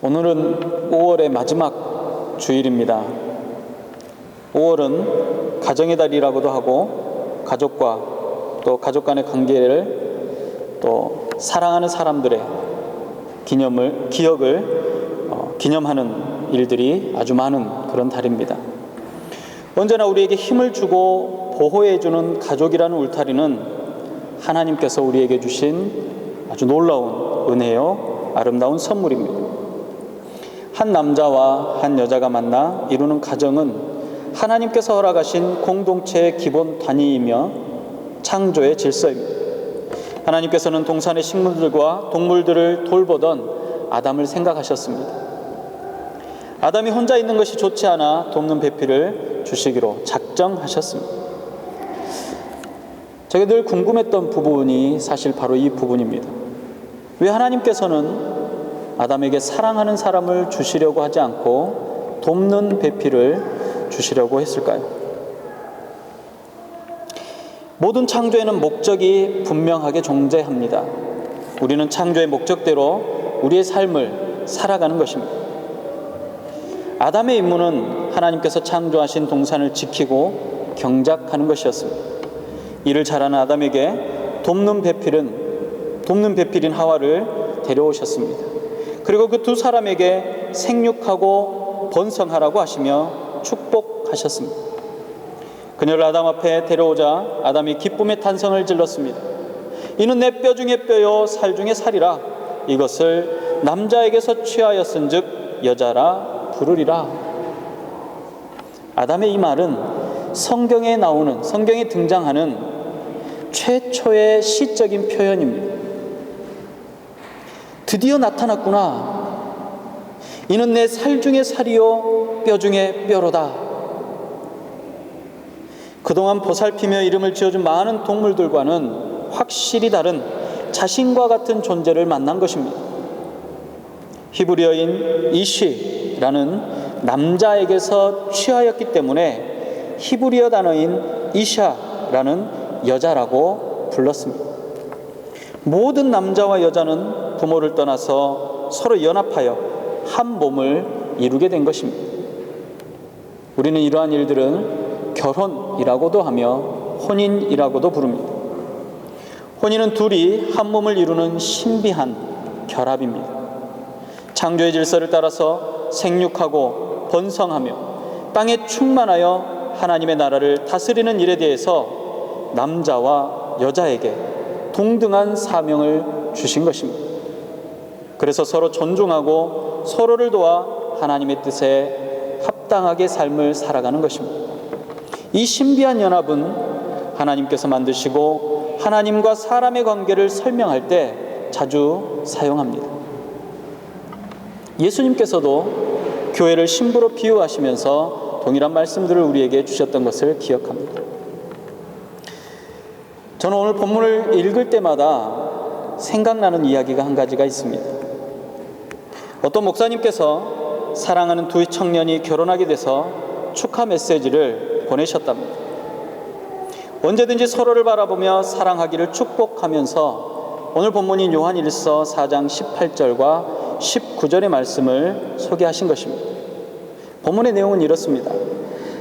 오늘은 5월의 마지막 주일입니다. 5월은 가정의 달이라고도 하고 가족과 또 가족 간의 관계를 또 사랑하는 사람들의 기념을 기억을 어, 기념하는 일들이 아주 많은 그런 달입니다. 언제나 우리에게 힘을 주고 보호해 주는 가족이라는 울타리는 하나님께서 우리에게 주신 아주 놀라운 은혜요 아름다운 선물입니다. 한 남자와 한 여자가 만나 이루는 가정은 하나님께서 허락하신 공동체의 기본 단위이며 창조의 질서입니다. 하나님께서는 동산의 식물들과 동물들을 돌보던 아담을 생각하셨습니다. 아담이 혼자 있는 것이 좋지 않아 돕는 배필을 주시기로 작정하셨습니다. 제가 늘 궁금했던 부분이 사실 바로 이 부분입니다. 왜 하나님께서는 아담에게 사랑하는 사람을 주시려고 하지 않고 돕는 배필을 주시려고 했을까요? 모든 창조에는 목적이 분명하게 존재합니다. 우리는 창조의 목적대로 우리의 삶을 살아가는 것입니다. 아담의 임무는 하나님께서 창조하신 동산을 지키고 경작하는 것이었습니다. 이를 잘하는 아담에게 돕는 배필은 돕는 배필인 하와를 데려오셨습니다. 그리고 그 두 사람에게 생육하고 번성하라고 하시며 축복하셨습니다. 그녀를 아담 앞에 데려오자 아담이 기쁨의 탄성을 질렀습니다. 이는 내 뼈 중에 뼈요 살 중에 살이라 이것을 남자에게서 취하였은즉 여자라 부르리라. 아담의 이 말은 성경에 나오는 성경에 등장하는 최초의 시적인 표현입니다. 드디어 나타났구나. 이는 내 살 중에 살이요 뼈 중에 뼈로다. 그동안 보살피며 이름을 지어준 많은 동물들과는 확실히 다른 자신과 같은 존재를 만난 것입니다. 히브리어인 이쉬라는 남자에게서 취하였기 때문에 히브리어 단어인 이샤라는 여자라고 불렀습니다. 모든 남자와 여자는 부모를 떠나서 서로 연합하여 한 몸을 이루게 된 것입니다. 우리는 이러한 일들은 결혼이라고도 하며 혼인이라고도 부릅니다. 혼인은 둘이 한 몸을 이루는 신비한 결합입니다. 창조의 질서를 따라서 생육하고 번성하며 땅에 충만하여 하나님의 나라를 다스리는 일에 대해서 남자와 여자에게 동등한 사명을 주신 것입니다. 그래서 서로 존중하고 서로를 도와 하나님의 뜻에 합당하게 삶을 살아가는 것입니다. 이 신비한 연합은 하나님께서 만드시고 하나님과 사람의 관계를 설명할 때 자주 사용합니다. 예수님께서도 교회를 신부로 비유하시면서 동일한 말씀들을 우리에게 주셨던 것을 기억합니다. 저는 오늘 본문을 읽을 때마다 생각나는 이야기가 한 가지가 있습니다. 어떤 목사님께서 사랑하는 두 청년이 결혼하게 돼서 축하 메시지를 보내셨답니다. 언제든지 서로를 바라보며 사랑하기를 축복하면서 오늘 본문인 요한 1서 4장 18절과 19절의 말씀을 소개하신 것입니다. 본문의 내용은 이렇습니다.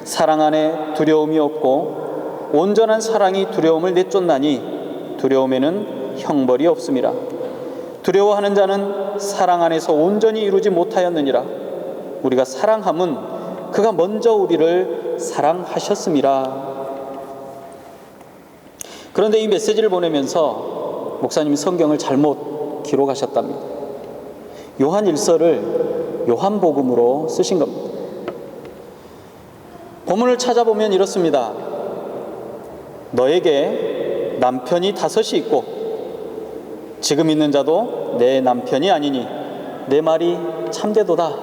사랑 안에 두려움이 없고 온전한 사랑이 두려움을 내쫓나니 두려움에는 형벌이 없음이라. 두려워하는 자는 사랑 안에서 온전히 이루지 못하였느니라. 우리가 사랑함은 그가 먼저 우리를 사랑하셨음이라. 그런데 이 메시지를 보내면서 목사님이 성경을 잘못 기록하셨답니다. 요한 1서를 요한복음으로 쓰신 겁니다. 본문을 찾아보면 이렇습니다. 너에게 남편이 다섯이 있고 지금 있는 자도 내 남편이 아니니 내 말이 참되도다.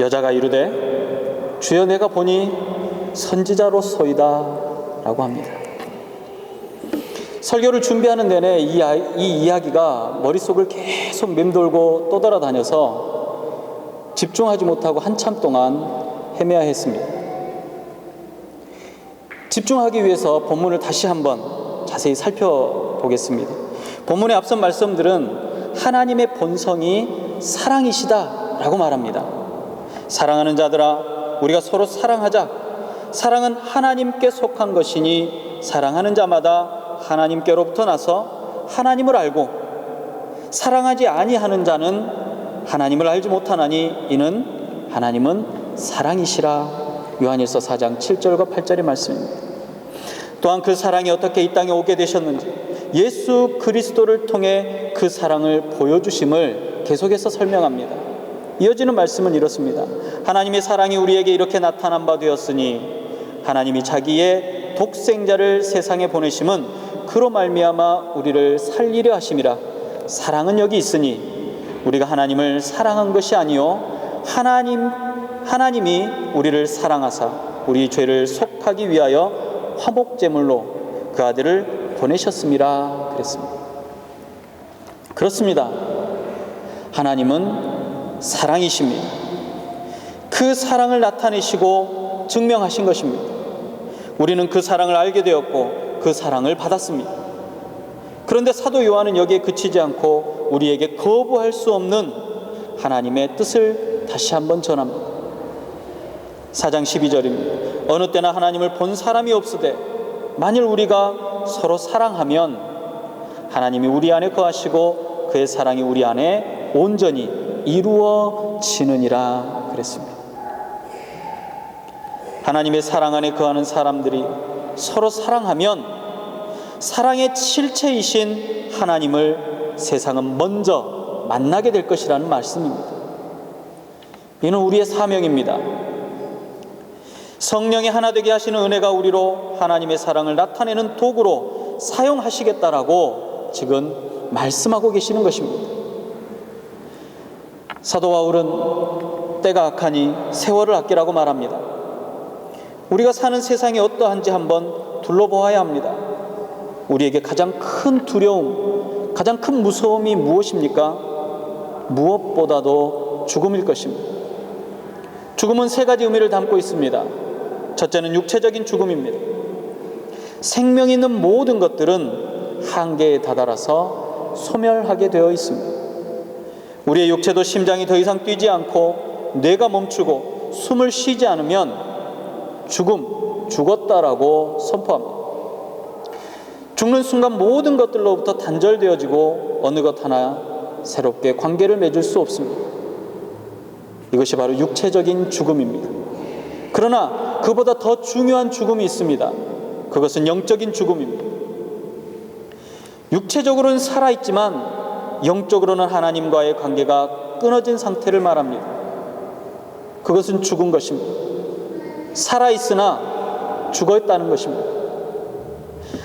여자가 이르되 주여 내가 보니 선지자로소이다 라고 합니다. 설교를 준비하는 내내 이, 이 이야기가 머릿속을 계속 맴돌고 떠돌아다녀서 집중하지 못하고 한참 동안 헤매야 했습니다. 집중하기 위해서 본문을 다시 한번 자세히 살펴보겠습니다. 본문의 앞선 말씀들은 하나님의 본성이 사랑이시다라고 말합니다. 사랑하는 자들아, 우리가 서로 사랑하자. 사랑은 하나님께 속한 것이니 사랑하는 자마다 하나님께로부터 나서 하나님을 알고 사랑하지 아니하는 자는 하나님을 알지 못하나니 이는 하나님은 사랑이시라. 요한일서 4장 7절과 8절의 말씀입니다. 또한 그 사랑이 어떻게 이 땅에 오게 되셨는지 예수 그리스도를 통해 그 사랑을 보여주심을 계속해서 설명합니다. 이어지는 말씀은 이렇습니다. 하나님의 사랑이 우리에게 이렇게 나타난 바 되었으니 하나님이 자기의 독생자를 세상에 보내심은 그로 말미암아 우리를 살리려 하심이라. 사랑은 여기 있으니 우리가 하나님을 사랑한 것이 아니요 하나님 하나님이 우리를 사랑하사 우리 죄를 속하기 위하여 화목 제물로 그 아들을 보내셨습니다. 그랬습니다. 그렇습니다. 하나님은 사랑이십니다. 그 사랑을 나타내시고 증명하신 것입니다. 우리는 그 사랑을 알게 되었고 그 사랑을 받았습니다. 그런데 사도 요한은 여기에 그치지 않고 우리에게 거부할 수 없는 하나님의 뜻을 다시 한번 전합니다. 4장 12절입니다. 어느 때나 하나님을 본 사람이 없으되 만일 우리가 서로 사랑하면 하나님이 우리 안에 거하시고 그의 사랑이 우리 안에 온전히 이루어지느니라 그랬습니다. 하나님의 사랑 안에 거하는 사람들이 서로 사랑하면 사랑의 실체이신 하나님을 세상은 먼저 만나게 될 것이라는 말씀입니다. 이는 우리의 사명입니다. 성령이 하나 되게 하시는 은혜가 우리로 하나님의 사랑을 나타내는 도구로 사용하시겠다라고 지금 말씀하고 계시는 것입니다. 사도 바울은 때가 악하니 세월을 아끼라고 말합니다. 우리가 사는 세상이 어떠한지 한번 둘러보아야 합니다. 우리에게 가장 큰 두려움, 가장 큰 무서움이 무엇입니까? 무엇보다도 죽음일 것입니다. 죽음은 세 가지 의미를 담고 있습니다. 첫째는 육체적인 죽음입니다. 생명 있는 모든 것들은 한계에 다다라서 소멸하게 되어 있습니다. 우리의 육체도 심장이 더 이상 뛰지 않고 뇌가 멈추고 숨을 쉬지 않으면 죽음, 죽었다라고 선포합니다. 죽는 순간 모든 것들로부터 단절되어지고 어느 것 하나 새롭게 관계를 맺을 수 없습니다. 이것이 바로 육체적인 죽음입니다. 그러나 그보다 더 중요한 죽음이 있습니다. 그것은 영적인 죽음입니다. 육체적으로는 살아있지만 영적으로는 하나님과의 관계가 끊어진 상태를 말합니다. 그것은 죽은 것입니다. 살아있으나 죽어 있다는 것입니다.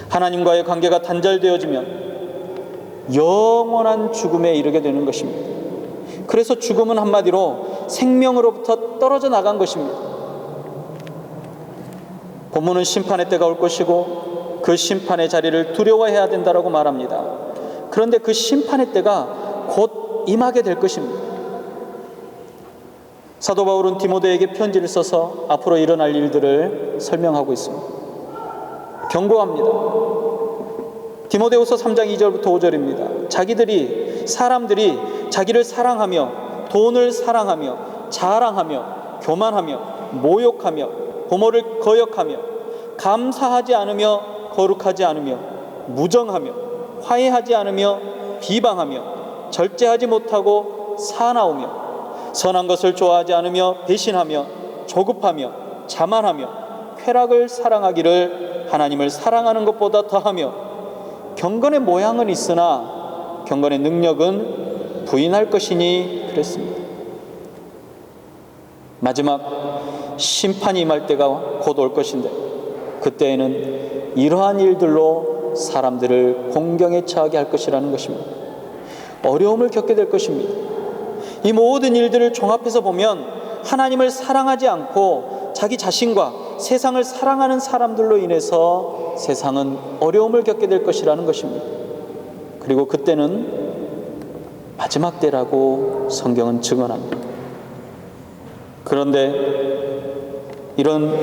하나님과의 관계가 단절되어지면 영원한 죽음에 이르게 되는 것입니다. 그래서 죽음은 한마디로 생명으로부터 떨어져 나간 것입니다. 본문은 심판의 때가 올 것이고 그 심판의 자리를 두려워해야 된다라고 말합니다. 그런데 그 심판의 때가 곧 임하게 될 것입니다. 사도 바울은 디모데에게 편지를 써서 앞으로 일어날 일들을 설명하고 있습니다. 경고합니다. 디모데후서 3장 2절부터 5절입니다. 자기들이 사람들이 자기를 사랑하며 돈을 사랑하며 자랑하며 교만하며 모욕하며 부모를 거역하며 감사하지 않으며 거룩하지 않으며 무정하며 화해하지 않으며 비방하며 절제하지 못하고 사나우며 선한 것을 좋아하지 않으며 배신하며 조급하며 자만하며 쾌락을 사랑하기를 하나님을 사랑하는 것보다 더하며 경건의 모양은 있으나 경건의 능력은 부인할 것이니 그랬습니다. 마지막 심판이 임할 때가 곧 올 것인데 그때에는 이러한 일들로 사람들을 공경에 처하게 할 것이라는 것입니다. 어려움을 겪게 될 것입니다. 이 모든 일들을 종합해서 보면 하나님을 사랑하지 않고 자기 자신과 세상을 사랑하는 사람들로 인해서 세상은 어려움을 겪게 될 것이라는 것입니다. 그리고 그때는 마지막 때라고 성경은 증언합니다. 그런데 이런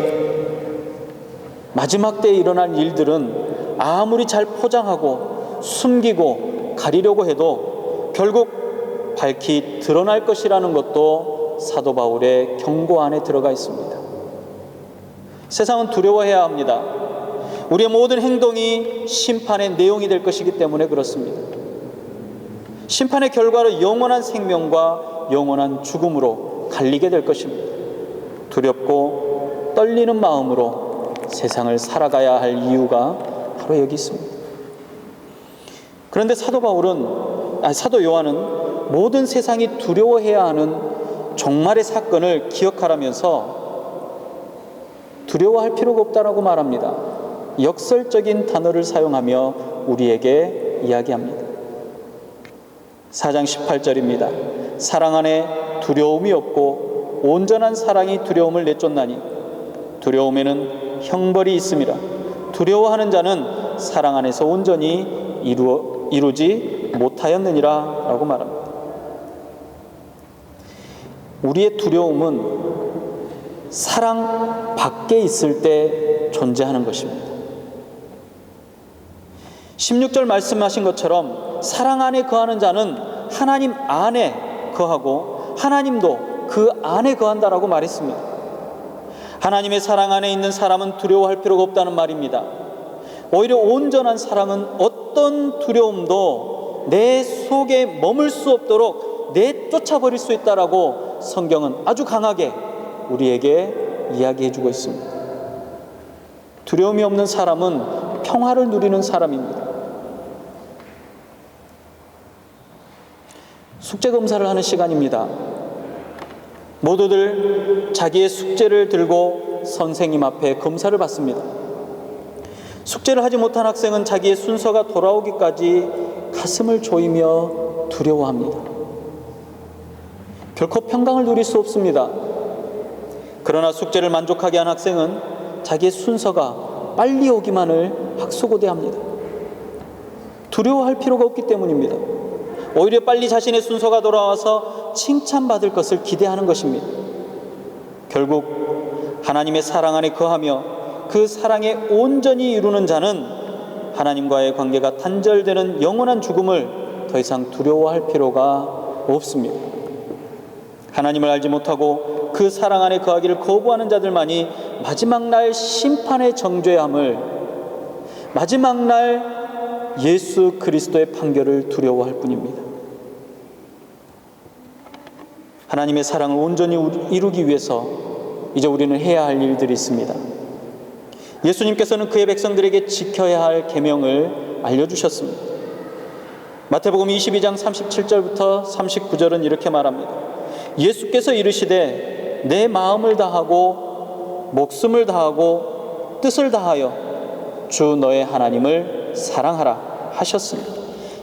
마지막 때에 일어날 일들은 아무리 잘 포장하고 숨기고 가리려고 해도 결국 밝히 드러날 것이라는 것도 사도 바울의 경고 안에 들어가 있습니다. 세상은 두려워해야 합니다. 우리의 모든 행동이 심판의 내용이 될 것이기 때문에 그렇습니다. 심판의 결과로 영원한 생명과 영원한 죽음으로 갈리게 될 것입니다. 두렵고 떨리는 마음으로 세상을 살아가야 할 이유가 바로 여기 있습니다. 그런데 사도 바울은, 아니, 사도 요한은 모든 세상이 두려워해야 하는 종말의 사건을 기억하라면서 두려워할 필요가 없다라고 말합니다. 역설적인 단어를 사용하며 우리에게 이야기합니다. 4장 18절입니다. 사랑 안에 두려움이 없고 온전한 사랑이 두려움을 내쫓나니 두려움에는 형벌이 있습니다. 두려워하는 자는 사랑 안에서 온전히 이루어, 이루지 못하였느니라 라고 말합니다. 우리의 두려움은 사랑 밖에 있을 때 존재하는 것입니다. 16절 말씀하신 것처럼 사랑 안에 거하는 자는 하나님 안에 거하고 하나님도 그 안에 거한다라고 말했습니다. 하나님의 사랑 안에 있는 사람은 두려워할 필요가 없다는 말입니다. 오히려 온전한 사랑은 어떤 두려움도 내 속에 머물 수 없도록 내쫓아버릴 수 있다라고 성경은 아주 강하게 우리에게 이야기해 주고 있습니다. 두려움이 없는 사람은 평화를 누리는 사람입니다. 숙제 검사를 하는 시간입니다. 모두들 자기의 숙제를 들고 선생님 앞에 검사를 받습니다. 숙제를 하지 못한 학생은 자기의 순서가 돌아오기까지 가슴을 조이며 두려워합니다. 결코 평강을 누릴 수 없습니다. 그러나 숙제를 만족하게 한 학생은 자기의 순서가 빨리 오기만을 학수고대합니다. 두려워할 필요가 없기 때문입니다. 오히려 빨리 자신의 순서가 돌아와서 칭찬받을 것을 기대하는 것입니다. 결국 하나님의 사랑 안에 거하며 그 사랑에 온전히 이루는 자는 하나님과의 관계가 단절되는 영원한 죽음을 더 이상 두려워할 필요가 없습니다. 하나님을 알지 못하고 그 사랑 안에 거하기를 거부하는 자들만이 마지막 날 심판의 정죄함을 마지막 날 예수 그리스도의 판결을 두려워할 뿐입니다. 하나님의 사랑을 온전히 이루기 위해서 이제 우리는 해야 할 일들이 있습니다. 예수님께서는 그의 백성들에게 지켜야 할 계명을 알려주셨습니다. 마태복음 22장 37절부터 39절은 이렇게 말합니다. 예수께서 이르시되 내 마음을 다하고 목숨을 다하고 뜻을 다하여 주 너의 하나님을 사랑하라 하셨습니다.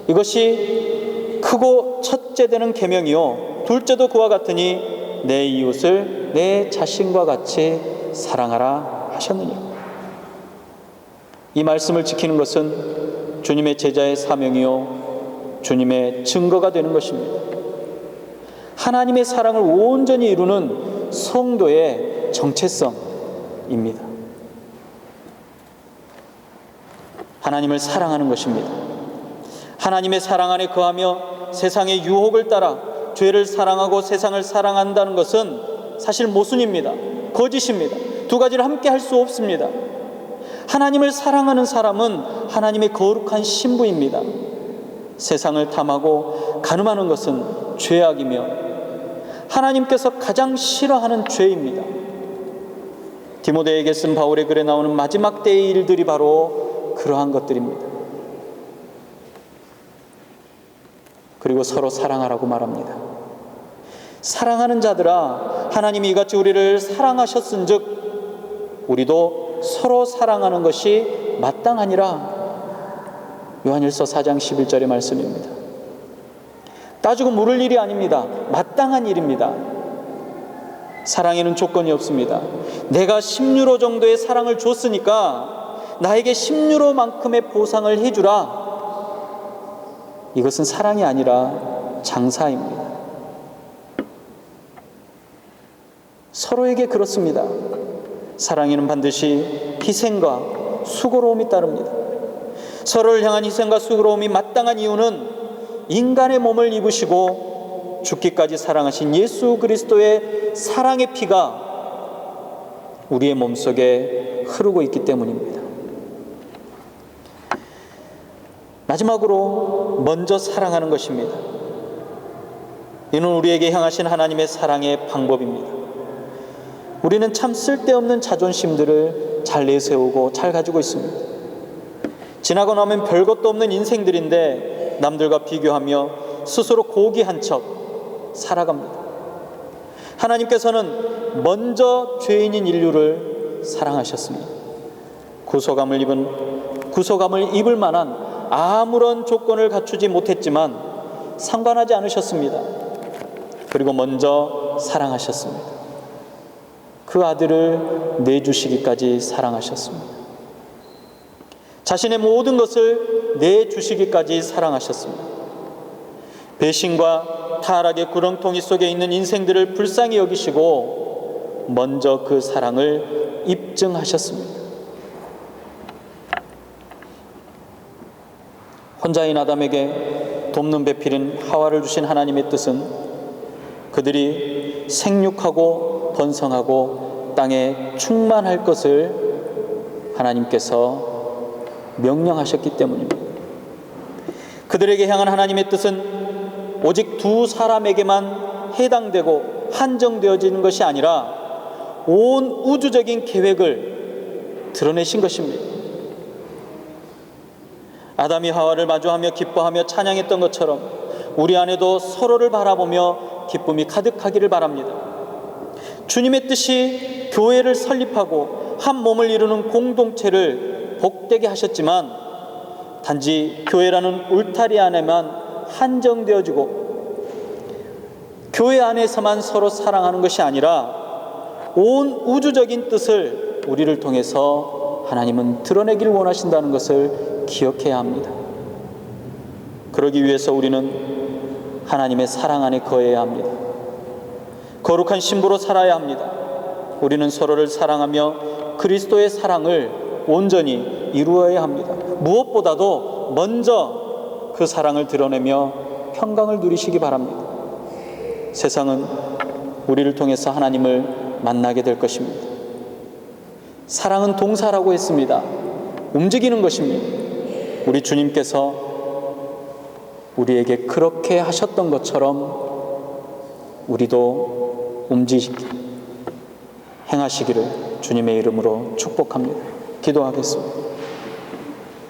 이것이 크고 첫째 되는 계명이요 둘째도 그와 같으니 내 이웃을 내 자신과 같이 사랑하라 하셨느니라. 이 말씀을 지키는 것은 주님의 제자의 사명이요 주님의 증거가 되는 것입니다. 하나님의 사랑을 온전히 이루는 성도의 정체성입니다. 하나님을 사랑하는 것입니다. 하나님의 사랑 안에 거하며 세상의 유혹을 따라 죄를 사랑하고 세상을 사랑한다는 것은 사실 모순입니다. 거짓입니다. 두 가지를 함께 할 수 없습니다. 하나님을 사랑하는 사람은 하나님의 거룩한 신부입니다. 세상을 탐하고 가늠하는 것은 죄악이며 하나님께서 가장 싫어하는 죄입니다. 디모데에게 쓴 바울의 글에 나오는 마지막 때의 일들이 바로 그러한 것들입니다. 그리고 서로 사랑하라고 말합니다. 사랑하는 자들아 하나님이 이같이 우리를 사랑하셨은 즉 우리도 서로 사랑하는 것이 마땅하니라. 요한일서 4장 11절의 말씀입니다. 따지고 물을 일이 아닙니다. 마땅한 일입니다. 사랑에는 조건이 없습니다. 내가 10유로 정도의 사랑을 줬으니까 나에게 10유로만큼의 보상을 해주라. 이것은 사랑이 아니라 장사입니다. 서로에게 그렇습니다. 사랑에는 반드시 희생과 수고로움이 따릅니다. 서로를 향한 희생과 수고로움이 마땅한 이유는 인간의 몸을 입으시고 죽기까지 사랑하신 예수 그리스도의 사랑의 피가 우리의 몸속에 흐르고 있기 때문입니다. 마지막으로 먼저 사랑하는 것입니다. 이는 우리에게 향하신 하나님의 사랑의 방법입니다. 우리는 참 쓸데없는 자존심들을 잘 내세우고 잘 가지고 있습니다. 지나고 나면 별것도 없는 인생들인데 남들과 비교하며 스스로 고귀한 척 살아갑니다. 하나님께서는 먼저 죄인인 인류를 사랑하셨습니다. 구속함을 입은 구속함을 입을 만한 아무런 조건을 갖추지 못했지만 상관하지 않으셨습니다. 그리고 먼저 사랑하셨습니다. 그 아들을 내주시기까지 사랑하셨습니다. 자신의 모든 것을 내주시기까지 사랑하셨습니다. 배신과 타락의 구렁텅이 속에 있는 인생들을 불쌍히 여기시고 먼저 그 사랑을 입증하셨습니다. 혼자인 아담에게 돕는 배필인 하와를 주신 하나님의 뜻은 그들이 생육하고 번성하고 땅에 충만할 것을 하나님께서 명령하셨기 때문입니다. 그들에게 향한 하나님의 뜻은 오직 두 사람에게만 해당되고 한정되어지는 것이 아니라 온 우주적인 계획을 드러내신 것입니다. 아담이 하와를 마주하며 기뻐하며 찬양했던 것처럼 우리 안에도 서로를 바라보며 기쁨이 가득하기를 바랍니다. 주님의 뜻이 교회를 설립하고 한 몸을 이루는 공동체를 복되게 하셨지만 단지 교회라는 울타리 안에만 한정되어지고 교회 안에서만 서로 사랑하는 것이 아니라 온 우주적인 뜻을 우리를 통해서 하나님은 드러내기를 원하신다는 것을 기억해야 합니다. 그러기 위해서 우리는 하나님의 사랑 안에 거해야 합니다. 거룩한 신부로 살아야 합니다. 우리는 서로를 사랑하며 그리스도의 사랑을 온전히 이루어야 합니다. 무엇보다도 먼저 그 사랑을 드러내며 평강을 누리시기 바랍니다. 세상은 우리를 통해서 하나님을 만나게 될 것입니다. 사랑은 동사라고 했습니다. 움직이는 것입니다. 우리 주님께서 우리에게 그렇게 하셨던 것처럼 우리도 움직이기 행하시기를 주님의 이름으로 축복합니다. 기도하겠습니다.